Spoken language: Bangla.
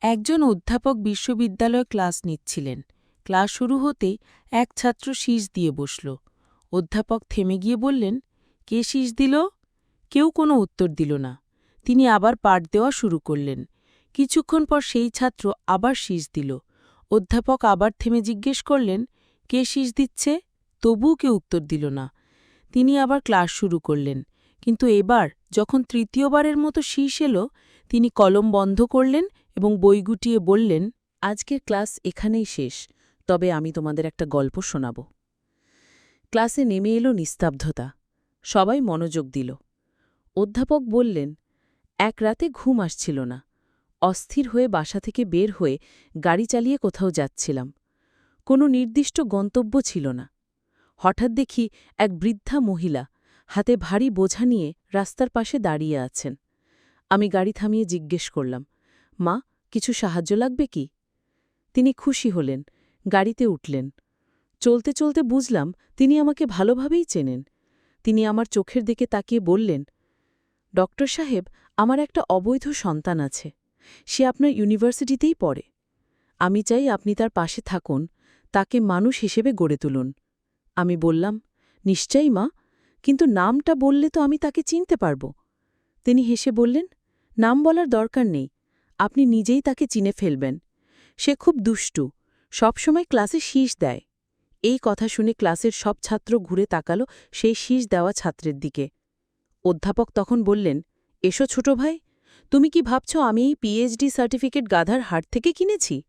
একজন অধ্যাপক বিশ্ববিদ্যালয়ে ক্লাস নিচ্ছিলেন। ক্লাস শুরু হতেই এক ছাত্র শীষ দিয়ে বসল। অধ্যাপক থেমে গিয়ে বললেন, কে শীষ দিল? কেউ কোনো উত্তর দিল না। তিনি আবার পাঠ দেওয়া শুরু করলেন। কিছুক্ষণ পর সেই ছাত্র আবার শীষ দিল। অধ্যাপক আবার থেমে জিজ্ঞেস করলেন, কে শীষ দিচ্ছে? তবুও কেউ উত্তর দিল না। তিনি আবার ক্লাস শুরু করলেন। কিন্তু এবার যখন তৃতীয়বারের মতো শীষ এলো, তিনি কলম বন্ধ করলেন এবং বই গুটিয়ে বললেন, আজকের ক্লাস এখানেই শেষ, তবে আমি তোমাদের একটা গল্প শোনাব। ক্লাসে নেমে এলো নিস্তব্ধতা। সবাই মনোযোগ দিল। অধ্যাপক বললেন, এক রাতে ঘুম আসছিল না। অস্থির হয়ে বাসা থেকে বের হয়ে গাড়ি চালিয়ে কোথাও যাচ্ছিলাম। কোনো নির্দিষ্ট গন্তব্য ছিল না। হঠাৎ দেখি এক বৃদ্ধা মহিলা হাতে ভারী বোঝা নিয়ে রাস্তার পাশে দাঁড়িয়ে আছেন। আমি গাড়ি থামিয়ে জিজ্ঞেস করলাম মা, কিছু সাহায্য লাগবে কি? তিনি খুশি হলেন, গাড়িতে উঠলেন। চলতে চলতে বুঝলাম, তিনি আমাকে ভালোভাবেই চেনেন। তিনি আমার চোখের দিকে তাকিয়ে বললেন, ডক্টর সাহেব, আমার একটা অবৈধ সন্তান আছে। সে আপনার ইউনিভার্সিটিতেই পড়ে। আমি চাই আপনি তার পাশে থাকুন, তাকে মানুষ হিসেবে গড়ে তুলুন। আমি বললাম, নিশ্চয়ই মা, কিন্তু নামটা বললে তো আমি তাকে চিনতে পারব। তিনি হেসে বললেন, নাম বলার দরকার নেই আপনি নিজেই তাকে চিনে ফেলবেন। সে খুব দুষ্টু। সবসময় ক্লাসে শীষ দেয়। এই কথা শুনে ক্লাসের সব ছাত্র ঘুরে তাকালো সেই শীষ দেওয়া ছাত্রের দিকে। অধ্যাপক তখন বললেন, এসো ছোট ভাই, তুমি কি ভাবছ আমি এই পিএইচডি সার্টিফিকেট গাধার হাট থেকে কিনেছি?